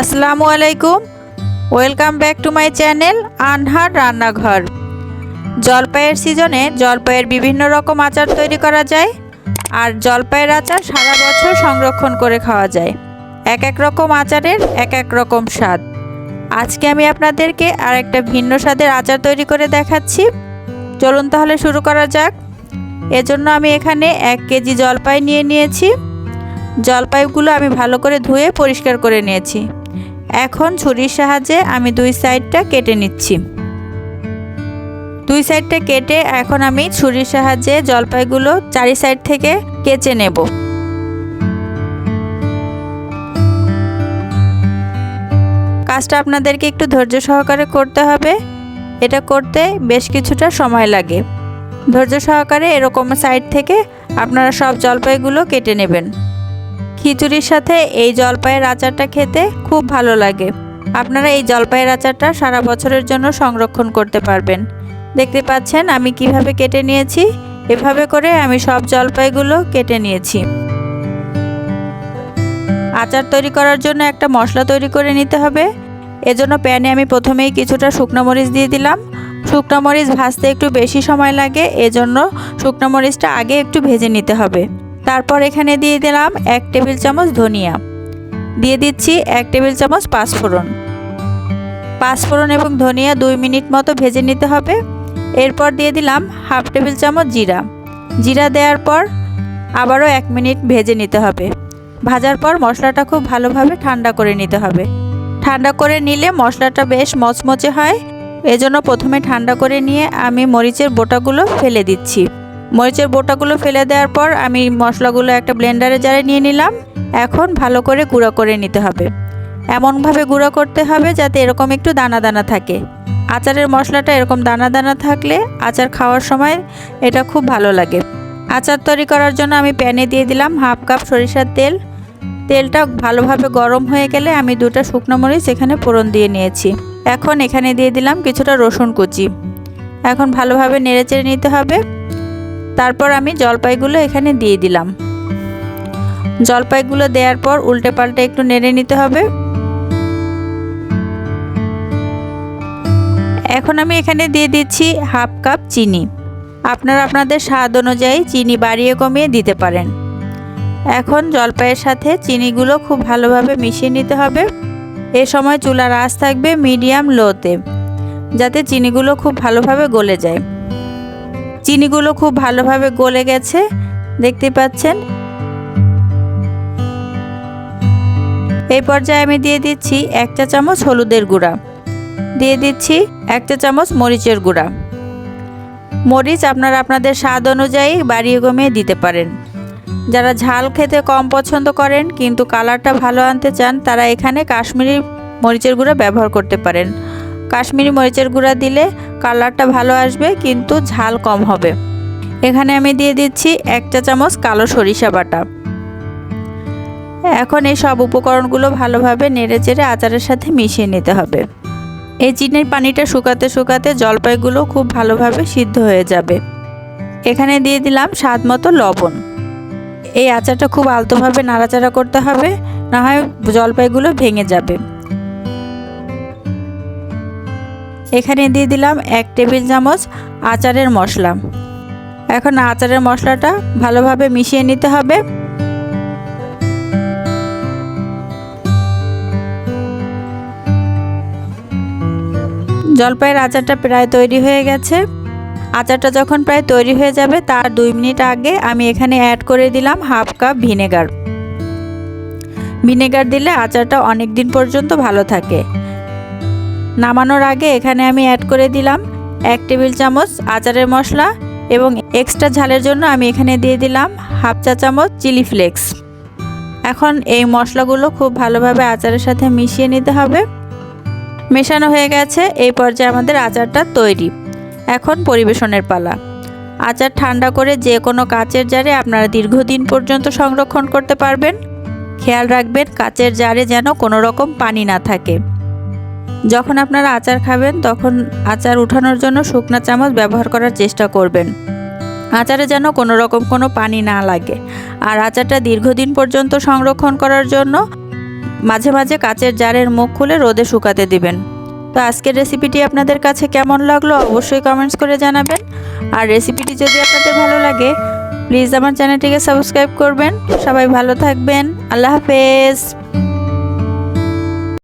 আসসালামু আলাইকুম। Welcome back to my channel Anhar রান্নাঘর জলপাইয়ের সিজনে জলপাইয়ের বিভিন্ন রকম আচার তৈরি করা যায় আর জলপাইয়ের আচার সারা বছর সংরক্ষণ করে খাওয়া যায়। এক এক রকম আচারের এক এক রকম স্বাদ। আজকে আমি আপনাদেরকে আর একটা ভিন্ন স্বাদের আচার তৈরি করে দেখাচ্ছি। চলুন তাহলে শুরু করা যাক। এজন্য আমি এখানে এক কেজি জলপাই নিয়ে নিয়েছি। জলপাইগুলো আমি ভালো করে ধুয়ে পরিষ্কার করে নিয়েছি। এখন ছুরির সাহায্যে আমি দুই সাইডটা কেটে নিচ্ছি। দুই সাইডটা কেটে এখন আমি ছুরির সাহায্যে জলপাইগুলো চারি সাইড থেকে কেচে নেব। কাজটা আপনাদেরকে একটু ধৈর্য সহকারে করতে হবে। এটা করতে বেশ কিছুটা সময় লাগে। ধৈর্য সহকারে এরকম সাইড থেকে আপনারা সব জলপাইগুলো কেটে নেবেন। খিচুড়ির সাথে এই জলপাইয়ের আচারটা খেতে খুব ভালো লাগে। আপনারা এই জলপাইয়ের আচারটা সারা বছরের জন্য সংরক্ষণ করতে পারবেন। দেখতে পাচ্ছেন আমি কীভাবে কেটে নিয়েছি। এভাবে করে আমি সব জলপাইগুলো কেটে নিয়েছি। আচার তৈরি করার জন্য একটা মশলা তৈরি করে নিতে হবে। এজন্য প্যানে আমি প্রথমেই কিছুটা শুকনো মরিচ দিয়ে দিলাম। শুকনো মরিচ ভাজতে একটু বেশি সময় লাগে, এজন্য শুকনো মরিচটা আগে একটু ভেজে নিতে হবে। তারপর এখানে দিয়ে দিলাম এক টেবিল চামচ ধনিয়া। দিয়ে দিচ্ছি এক টেবিল চামচ পাঁচফোড়ন। পাঁচফোড়ন এবং ধনিয়া দুই মিনিট মতো ভেজে নিতে হবে। এরপর দিয়ে দিলাম হাফ টেবিল চামচ জিরা। জিরা দেওয়ার পর আবারও এক মিনিট ভেজে নিতে হবে। ভাজার পর মশলাটা খুব ভালোভাবে ঠান্ডা করে নিতে হবে। ঠান্ডা করে নিলে মশলাটা বেশ মচমচে হয়। এজন্য প্রথমে ঠান্ডা করে নিয়ে আমি মরিচের বোটাগুলো ফেলে দিচ্ছি। মরিচের বোটাগুলো ফেলে দেওয়ার পর আমি মশলাগুলো একটা ব্লেন্ডারে জারে নিয়ে নিলাম। এখন ভালো করে গুঁড়ো করে নিতে হবে। এমনভাবে গুঁড়ো করতে হবে যাতে এরকম একটু দানা দানা থাকে। আচারের মশলাটা এরকম দানা দানা থাকলে আচার খাওয়ার সময় এটা খুব ভালো লাগে। আচার তৈরি করার জন্য আমি প্যানে দিয়ে দিলাম হাফ কাপ সরিষার তেল। তেলটা ভালোভাবে গরম হয়ে গেলে আমি দুটো শুকনো মরিচ এখানে ফোড়ন দিয়ে নিয়েছি। এখন এখানে দিয়ে দিলাম কিছুটা রসুন কুচি। এখন ভালোভাবে নেড়েচেড়ে নিতে হবে। তারপর আমি জলপাইগুলো এখানে দিয়ে দিলাম। জলপাইগুলো দেওয়ার পর উল্টে পাল্টে একটু নেড়ে নিতে হবে। এখন আমি এখানে দিয়ে দিচ্ছি হাফ কাপ চিনি। আপনারা আপনাদের স্বাদ অনুযায়ী চিনি বাড়িয়ে কমিয়ে দিতে পারেন। এখন জলপাইয়ের সাথে চিনিগুলো খুব ভালোভাবে মিশিয়ে নিতে হবে। এ সময় চুলার আঁচ থাকবে মিডিয়াম লোতে, যাতে চিনিগুলো খুব ভালোভাবে গলে যায়। চিনিগুলো খুব ভালোভাবে গলে গেছে। দেখতে পাচ্ছেন? এই পর্যায়ে আমি দিয়ে দিচ্ছি এক চা চামচ হলুদের গুঁড়া। দিয়ে দিচ্ছি এক চা চামচ মরিচের গুঁড়া। মরিচ আপনারা আপনাদের স্বাদ অনুযায়ী বাড়িয়ে কমিয়ে দিতে পারেন। যারা ঝাল খেতে কম পছন্দ করেন কিন্তু কালারটা ভালো আনতে চান, তারা এখানে কাশ্মীরি মরিচের গুঁড়া ব্যবহার করতে পারেন। কাশ্মীরি মরিচের গুঁড়া দিলে কালারটা ভালো আসবে, কিন্তু ঝাল কম হবে। এখানে আমি দিয়ে দিচ্ছি এক চা চামচ কালো সরিষা বাটা। এখন এই সব উপকরণগুলো ভালোভাবে নেড়ে চেড়ে আচারের সাথে মিশিয়ে নিতে হবে। এই চিনির পানিটা শুকাতে শুকাতে জলপাইগুলো খুব ভালোভাবে সিদ্ধ হয়ে যাবে। এখানে দিয়ে দিলাম স্বাদ মতো লবণ। এই আচারটা খুব আলতোভাবে নাড়াচাড়া করতে হবে, না হয় জলপাইগুলো ভেঙে যাবে। এখানে দিয়ে দিলাম এক টেবিল চামচ আচারের মশলা। এখন আচারের মশলাটা ভালোভাবে মিশিয়ে নিতে হবে। জলপাইয়ের আচারটা প্রায় তৈরি হয়ে গেছে। আচারটা যখন প্রায় তৈরি হয়ে যাবে, তার দুই মিনিট আগে আমি এখানে অ্যাড করে দিলাম হাফ কাপ ভিনেগার। ভিনেগার দিলে আচারটা অনেক দিন পর্যন্ত ভালো থাকে। নামানোর আগে এখানে আমি অ্যাড করে দিলাম এক টেবিল চামচ আচারের মশলা এবং এক্সট্রা ঝালের জন্য আমি এখানে দিয়ে দিলাম হাফ চা চামচ চিলি ফ্লেক্স। এখন এই মশলাগুলো খুব ভালোভাবে আচারের সাথে মিশিয়ে নিতে হবে। মেশানো হয়ে গেছে এই পর্যায়ে আমাদের আচারটা তৈরি। এখন পরিবেশনের পালা। আচার ঠান্ডা করে যে কোনো কাচের জারে আপনারা দীর্ঘদিন পর্যন্ত সংরক্ষণ করতে পারবেন। খেয়াল রাখবেন কাচের জারে যেন কোনো রকম পানি না থাকে। যখন আপনারা আচার খাবেন, তখন আচার উঠানোর জন্য শুকনা চামচ ব্যবহার করার চেষ্টা করবেন। আচারে যেন কোনো রকম কোনো পানি না লাগে। আর আচারটা দীর্ঘদিন পর্যন্ত সংরক্ষণ করার জন্য মাঝে মাঝে কাচের জারের মুখ খুলে রোদে শুকাতে দিবেন। তো আজকের রেসিপিটি আপনাদের কাছে কেমন লাগল অবশ্যই কমেন্টস করে জানাবেন। আর রেসিপিটি যদি আপনাদের ভালো লাগে প্লিজ আমার চ্যানেলটিকে সাবস্ক্রাইব করবেন। সবাই ভালো থাকবেন। আল্লাহ হাফেজ।